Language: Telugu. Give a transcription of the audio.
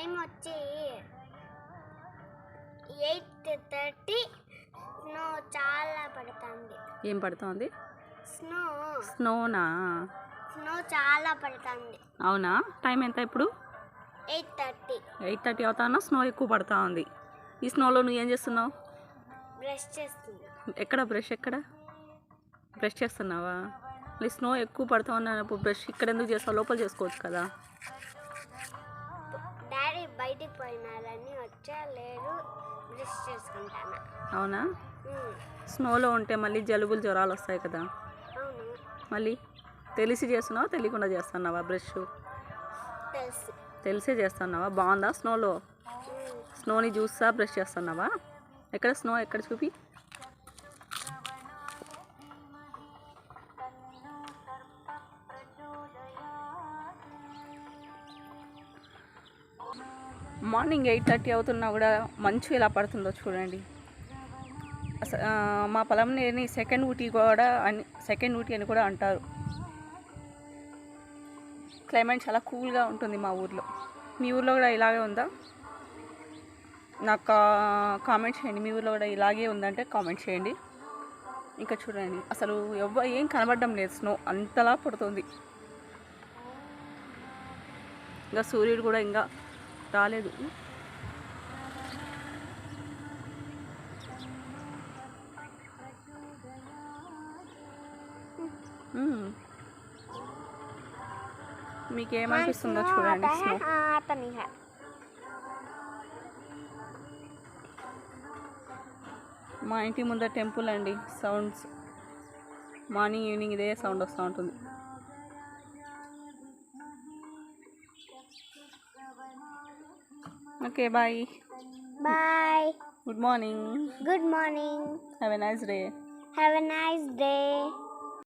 టైం వచ్చి ఎయిట్ థర్టీ స్నో చాలా పడుతుంది. ఏం పడుతోంది? స్నో. స్నోనా? స్నో చాలా పడుతుంది. అవునా? టైం ఎంత ఇప్పుడు? Eight thirty. ఎయిట్ థర్టీ అవుతానా? స్నో ఎక్కువ పడుతూ ఉంది ఈ స్నోలో నువ్వు ఏం చేస్తున్నావు? బ్రష్ చేస్తుంది ఎక్కడ బ్రష్ ఎక్కడ? బ్రష్ చేస్తున్నావా? స్నో ఎక్కువ పడుతూ ఉన్నప్పుడు బ్రష్ ఇక్కడ ఎందుకు చేస్తావు? లోపల చేసుకోవచ్చు కదా. డాడీ బయటికి పోయినారని వచ్చా లేరు బ్రష్ చేసుకుంటాను. అవునా? స్నోలో ఉంటే మళ్ళీ జలుబులు జ్వరాలు వస్తాయి కదా. అవును. మళ్ళీ తెలిసి చేస్తున్నావా తెలియకుండా చేస్తున్నావా బ్రష్? తెలుసు. తెలిసే చేస్తున్నావా? బాగుందా స్నోలో? స్నోని చూస్తా బ్రష్ చేస్తున్నావా? ఎక్కడ స్నో? ఎక్కడ చూపి? మార్నింగ్ ఎయిట్ థర్టీ అవుతున్నా కూడా మంచు ఎలా పడుతుందో చూడండి. మా పొలంని సెకండ్ ఊటీ కూడా అని సెకండ్ ఊటీ అని కూడా అంటారు. క్లైమేట్ చాలా కూల్గా ఉంటుంది మా ఊర్లో. మీ ఊర్లో కూడా ఇలాగే ఉందా? నాకు కా- కామెంట్ చేయండి. మీ ఊర్లో కూడా ఇలాగే ఉందంటే కామెంట్ చేయండి. ఇంకా చూడండి. అసలు ఎవ ఏం కనబడడం లేదు. స్నో అంతలా పడుతుంది. ఇంకా సూర్యుడు కూడా ఇంకా రాలేదు. మీకేమనిపిస్తుందో చూడండి మా ఇంటి ముందర టెంపుల్ అండి సౌండ్స్. మార్నింగ్ ఈవినింగ్ ఇదే సౌండ్ వస్తూ ఉంటుంది. Okay, bye. Bye. Good morning. Good morning. Have a nice day. Have a nice day.